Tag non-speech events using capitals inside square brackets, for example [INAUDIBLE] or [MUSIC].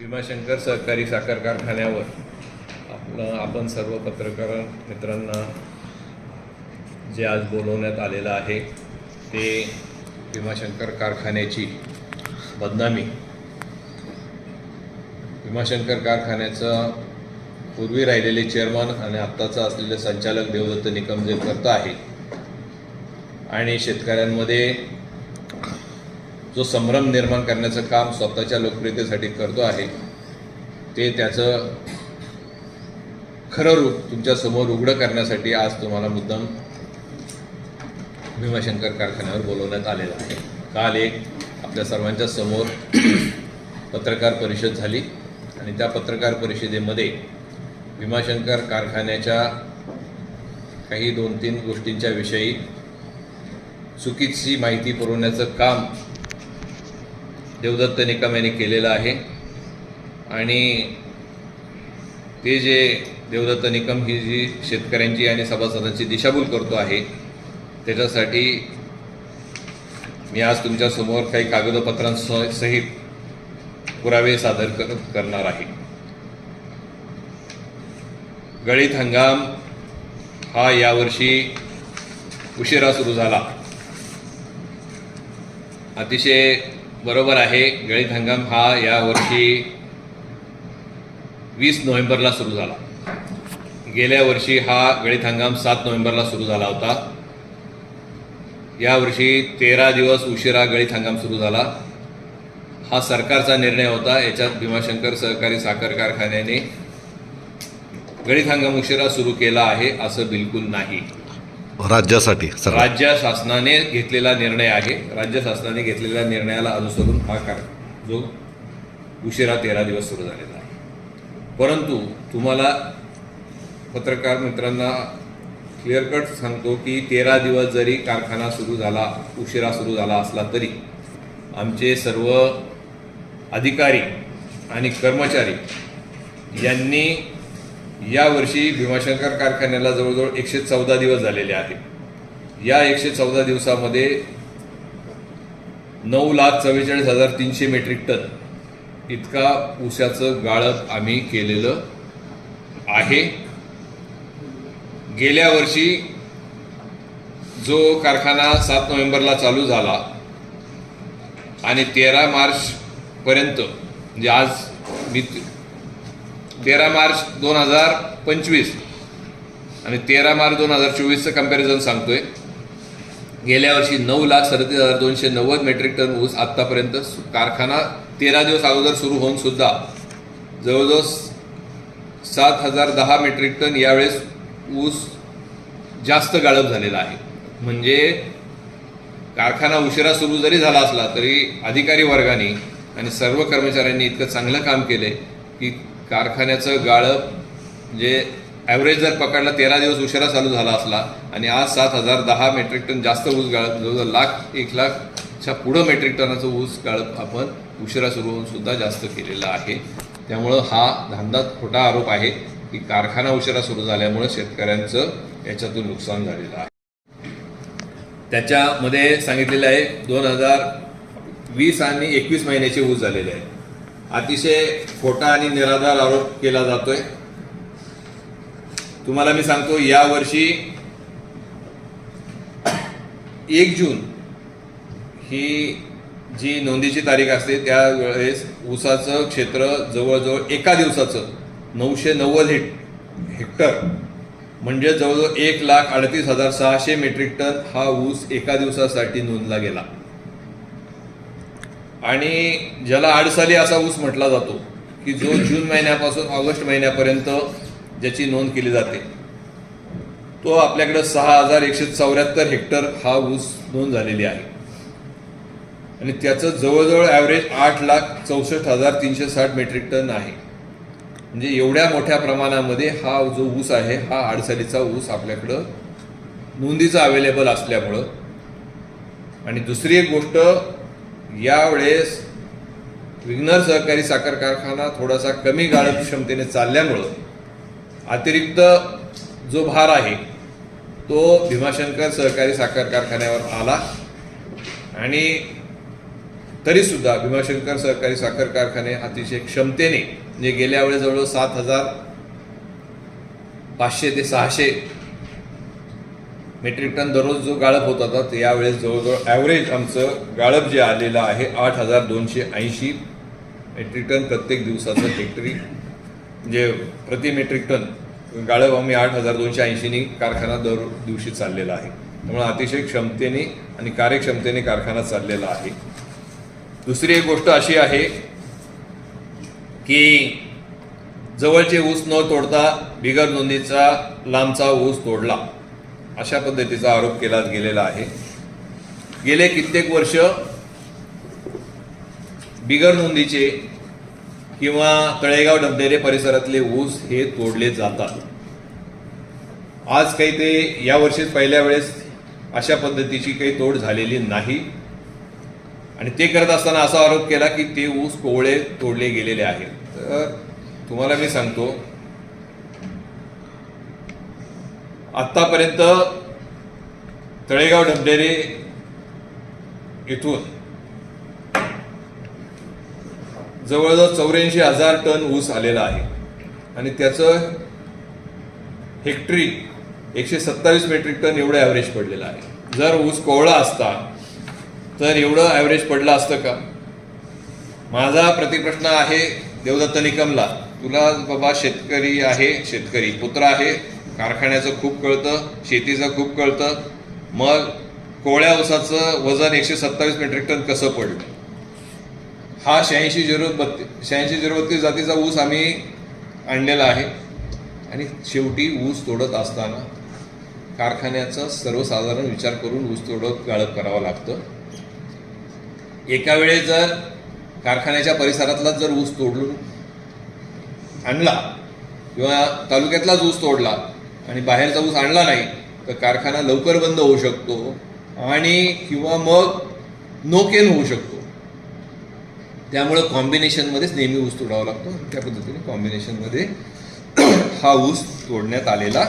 भीमाशंकर सहकारी साखर कारखान्यावर आपलं आपण सर्व पत्रकार मित्रांना जे आज बोलवण्यात आलेलं आहे ते भीमाशंकर कारखान्याची बदनामी. भीमाशंकर कारखान्याचं पूर्वी राहिलेले चेअरमन आणि आत्ताचं असलेले संचालक देवदत्त निकम जे करत आहे आणि शेतकऱ्यांमध्ये जो संभ्रम निर्माण करण्याचं काम स्वतःच्या लोकप्रियतेसाठी करतो आहे ते त्याचं खरं रूप तुमच्यासमोर उघडं करण्यासाठी आज तुम्हाला मुद्दाम भीमाशंकर कारखान्यावर बोलवण्यात आलेलं आहे. काल एक आपल्या सर्वांच्या समोर पत्रकार परिषद झाली आणि त्या पत्रकार परिषदेमध्ये भीमाशंकर कारखान्याच्या काही दोन तीन गोष्टींच्या विषयी चुकीची माहिती पुरवण्याचं काम देवदत्त निकम यांनी केलेलं आहे. आणि ते जे देवदत्त निकम ही जी शेतकऱ्यांची आणि सभासदांची दिशाभूल करतो आहे त्याच्यासाठी मी आज तुमच्यासमोर काही कागदपत्रांसहित सहित पुरावे सादर कर करणार आहे. गळीत हंगाम हा यावर्षी उशिरा सुरू झाला. अतिशय बरोबर आहे. गळीत हंगाम हा यावर्षी वीस नोव्हेंबरला सुरू झाला. गेल्या वर्षी हा गळीत हंगाम सात नोव्हेंबरला सुरू झाला होता. यावर्षी तेरा दिवस उशिरा गळीत हंगाम सुरू झाला. हा सरकारचा निर्णय होता. याच्यात भीमाशंकर सहकारी साखर कारखान्याने गळीत हंगाम उशिरा सुरू केला आहे असं बिलकुल नाही. राज्यासाठी सर. राज्य शासनाने घेतलेला निर्णय आहे. राज्य शासनाने घेतलेल्या निर्णयाला अनुसरून हा कार जो उशिरा तेरा दिवस सुरू झालेला आहे. परंतु तुम्हाला पत्रकार मित्रांना क्लिअर कट सांगतो की तेरा दिवस जरी कारखाना सुरू झाला उशिरा सुरू झाला असला तरी आमचे सर्व अधिकारी आणि कर्मचारी यांनी यावर्षी भीमाशंकर कारखान्याला जवळजवळ एकशे चौदा दिवस झालेले आहेत. या एकशे चौदा दिवसामध्ये नऊ लाख चव्वेचाळीस हजार तीनशे मेट्रिक टन इतका ऊसाचं गाळप आम्ही केलेलं आहे. गेल्या वर्षी जो कारखाना सात नोव्हेंबरला चालू झाला आणि तेरा मार्चपर्यंत म्हणजे आज मी तेरा मार्च दोन हजार पंचवीस. आणि तेरा मार्च दोन हजार चोवीसचं कंपॅरिझन सांगतोय. गेल्या वर्षी नऊ लाख सदतीस हजार दोनशे नव्वद मेट्रिक टन ऊस आत्तापर्यंत कारखाना तेरा दिवस अगोदर सुरू होऊन सुद्धा जवळजवळ सात हजार दहा मेट्रिक टन यावेळेस ऊस जास्त गाळप झालेला आहे. म्हणजे कारखाना उशिरा सुरू जरी झाला असला तरी अधिकारी वर्गाने आणि सर्व कर्मचाऱ्यांनी इतकं चांगलं काम केले की कारखान्याचं गाळप म्हणजे जे ॲव्हरेज जर पकडला तेरा दिवस उशिरा चालू झाला असला आणि आज सात हजार दहा मेट्रिक टन जास्त ऊस गाळप जवळजवळ लाख एक लाखच्या पुढं मेट्रिक टनाचं ऊस गाळप आपण उशिरा सुरू होऊन सुद्धा जास्त केलेला आहे. त्यामुळं हा धंदा खोटा आरोप आहे की कारखाना उशिरा सुरू झाल्यामुळे शेतकऱ्यांचं याच्यातून नुकसान झालेलं आहे. त्याच्यामध्ये सांगितलेलं आहे दोन हजार वीस आणि एकवीस महिन्याचे ऊस झालेले आहे अतिशय खोटा आणि निराधार आरोप केला जातोय. तुम्हाला मी सांगतो यावर्षी एक जून ही जी नोंदीची तारीख असते त्यावेळेस ऊसाचं क्षेत्र जवळजवळ एका दिवसाचं नऊशे नव्वद हेक् हेक्टर म्हणजे जवळजवळ एक लाख अडतीस हजार सहाशे मेट्रिक टन हा ऊस एका दिवसासाठी नोंदला गेला. आणि ज्याला आडसाली असा ऊस म्हटला जातो की जो जून महिन्यापासून ऑगस्ट महिन्यापर्यंत ज्याची नोंद केली जाते तो आपल्याकडे सहा हजार एकशे चौऱ्याहत्तर हेक्टर हा ऊस नोंद झालेली आहे. आणि त्याचं जवळजवळ ॲव्हरेज आठ लाख चौसष्ट हजार तीनशे साठ मेट्रिक टन आहे. म्हणजे एवढ्या मोठ्या प्रमाणामध्ये हा जो ऊस आहे हा आडसालीचा ऊस आपल्याकडं नोंदीचा अवेलेबल असल्यामुळं. आणि दुसरी एक गोष्ट यावेळेस विघ्नर सहकारी साखर कारखाना थोडासा कमी गाळप क्षमतेने चालल्यामुळं अतिरिक्त जो भार आहे तो भीमाशंकर सहकारी साखर कारखान्यावर आला. आणि तरीसुद्धा भीमाशंकर सहकारी साखर कारखाने अतिशय क्षमतेने म्हणजे गेल्या वेळेस जवळजवळ सात हजार पाचशे ते सहाशे मेट्रिक टन दररोज जो गाळप होत होता ते यावेळेस जवळजवळ ॲव्हरेज आमचं गाळप जे आलेलं आहे आठ हजार दोनशे ऐंशी मेट्रिक टन प्रत्येक दिवसाचं हेक्टरी म्हणजे प्रति मेट्रिक टन गाळप आम्ही आठ हजार दोनशे ऐंशीनी कारखाना दर दिवशी चाललेला आहे. त्यामुळे अतिशय क्षमतेने आणि कार्यक्षमतेने कारखाना चाललेला आहे. दुसरी एक गोष्ट अशी आहे की जवळचे ऊस न तोडता बिगर नोंदीचा लांबचा ऊस तोडला. अशा पद्धतीचा आरोप केला गेलेला आहे. गेले कित्येक वर्ष बिगर नोंदीचे किंवा तळेगाव डबलेले परिसरातले ऊस हे तोडले जातात. आज काही ते या वर्षीच पहिल्या वेळेस अशा पद्धतीची काही तोड झालेली नाही. आणि ते करत असताना असा आरोप केला की ते ऊस कोवळे तोडले गेलेले आहेत. तर तुम्हाला मी सांगतो आत्तापर्यंत तळेगाव ढबढेरे इथून जवळजवळ चौऱ्याऐंशी हजार टन ऊस आलेला आहे. आणि त्याचं हेक्टरी एकशे सत्तावीस मेट्रिक टन एवढं ॲव्हरेज पडलेलं आहे. जर ऊस कोवळा असता तर एवढं ॲव्हरेज पडलं असतं का? माझा प्रतिप्रश्न आहे देवदत्त निकमला. तुला बाबा शेतकरी आहे शेतकरी पुत्र आहे कारखान्याचं खूप कळतं शेतीचं खूप कळतं. मग कोवळ्या ऊसाचं वजन एकशे सत्तावीस मेट्रिक टन कसं पडलं? हा शहाऐंशी झिरो बत्तीस शहाऐंशी झिरो बत्तीस जातीचा ऊस आम्ही आणलेला आहे. आणि शेवटी ऊस तोडत असताना कारखान्याचा सर्वसाधारण विचार करून ऊस तोडत गाळप करावं लागतं. एका वेळेस जर कारखान्याच्या परिसरातलाच जर ऊस तोडून आणला किंवा तालुक्यातलाच ऊस तोडला आणि बाहेरचा ऊस आणला नाही तर कारखाना लवकर बंद होऊ शकतो आणि किंवा मग नोकेन होऊ शकतो. त्यामुळं कॉम्बिनेशनमध्येच नेहमी ऊस तोडावा लागतो. त्या पद्धतीने कॉम्बिनेशनमध्ये [CLEARS THROAT] हा ऊस तोडण्यात आलेला